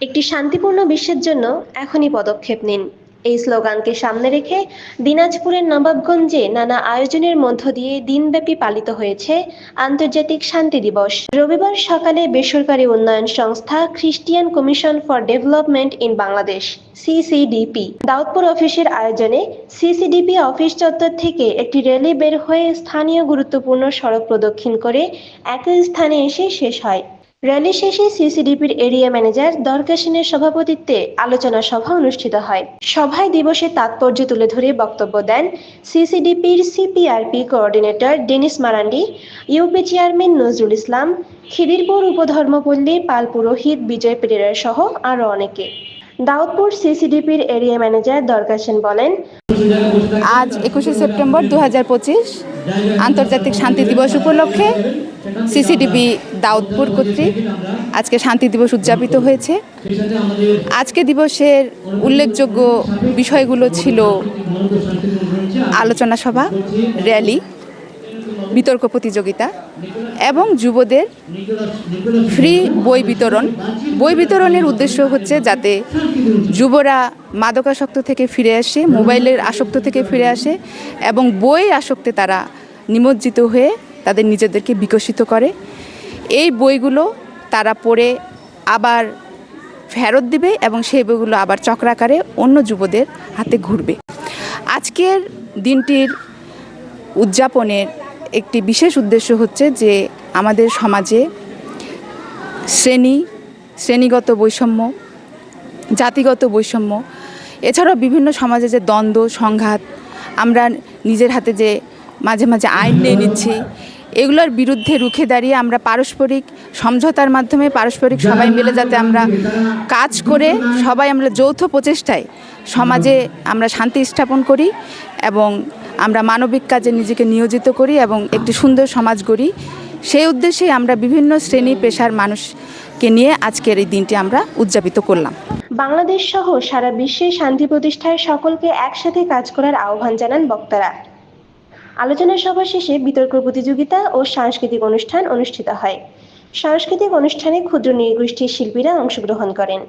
একটি শান্তিপূর্ণ বিশ্বের জন্য এখনই পদক্ষেপ নিন। এই স্লোগানকে সামনে রেখে দিনাজপুরের নবাবগঞ্জে নানা আয়োজনের মধ্য দিয়ে দিনব্যাপী পালিত হয়েছে আন্তর্জাতিক শান্তি দিবস। রবিবার সকালে বেসরকারি উন্নয়ন সংস্থা Christian commission for development in Bangladesh, CCDP, Daudpur অফিসের আয়োজনে সিসিডিপি অফিস চত্বর থেকে একটি র্যালি বের হয়ে স্থানীয় গুরুত্বপূর্ণ সড়ক প্রদক্ষিণ করে একই স্থানে এসে শেষ হয়। র্যালি শেষে সিসিডিপির এরিয়া ম্যানেজার দরকা সেনের সভাপতিত্বে আলোচনা সভা অনুষ্ঠিত হয়। সভায় দিবসের তাৎপর্য তুলে ধরে বক্তব্য দেন সিসিডিপির CPRP coordinator Denis Marandi, UP chairman Nazrul Islam, Khidirpur উপধর্মপল্লী পাল পুরোহিত, বিজয় পেরেরা সহ আরও অনেকে। দাউদপুর সিসিডিপির এরিয়া ম্যানেজার দরকা সেন বলেন, আজ একুশে সেপ্টেম্বর দু হাজার পঁচিশ আন্তর্জাতিক শান্তি দিবস উপলক্ষে সিসিটিভি দাউদপুর কর্তৃক আজকে শান্তি দিবস উদযাপিত হয়েছে। আজকে দিবসের উল্লেখযোগ্য বিষয়গুলো ছিল আলোচনা সভা, র্যালি বিতর্ক প্রতিযোগিতা এবং যুবদের ফ্রি বই বিতরণ। বই বিতরণের উদ্দেশ্য হচ্ছে যাতে যুবরা মাদকাসক্ত থেকে ফিরে আসে, মোবাইলের আসক্ত থেকে ফিরে আসে এবং বই আসক্তে তারা নিমজ্জিত হয়ে তাদের নিজেদেরকে বিকশিত করে। এই বইগুলো তারা পড়ে আবার ফেরত দিবে এবং সেই বইগুলো আবার চক্রাকারে অন্য যুবদের হাতে ঘুরবে। আজকের দিনটির উদযাপনের একটি বিশেষ উদ্দেশ্য হচ্ছে যে আমাদের সমাজে শ্রেণি, শ্রেণীগত বৈষম্য, জাতিগত বৈষম্য, এছাড়াও বিভিন্ন সমাজে যে দ্বন্দ্ব, সংঘাত, আমরা নিজের হাতে যে মাঝে মাঝে আইন নিয়ে নিচ্ছি, এগুলোর বিরুদ্ধে রুখে দাঁড়িয়ে আমরা পারস্পরিক সমঝোতার মাধ্যমে পারস্পরিক সবাই মিলে যাতে আমরা কাজ করে সবাই আমরা যৌথ প্রচেষ্টায় সমাজে আমরা শান্তি স্থাপন করি এবং আমরা মানবিক কাজে নিজেকে নিয়োজিত করি এবং একটি সুন্দর সমাজ গড়ি। সেই উদ্দেশ্যে আমরা বিভিন্ন শ্রেণি পেশার মানুষকে নিয়ে আজকের এই দিনটি আমরা উদযাপিত করলাম। বাংলাদেশ সহ সারা বিশ্বে শান্তি প্রতিষ্ঠায় সকলকে একসাথে কাজ করার আহ্বান জানান বক্তারা। আলোচনা সভা শেষে বিতর্ক প্রতিযোগিতা ও সাংস্কৃতিক অনুষ্ঠান অনুষ্ঠিত হয়। সাংস্কৃতিক অনুষ্ঠানে ক্ষুদ্র নৃগোষ্ঠীর শিল্পীরা অংশগ্রহণ করেন।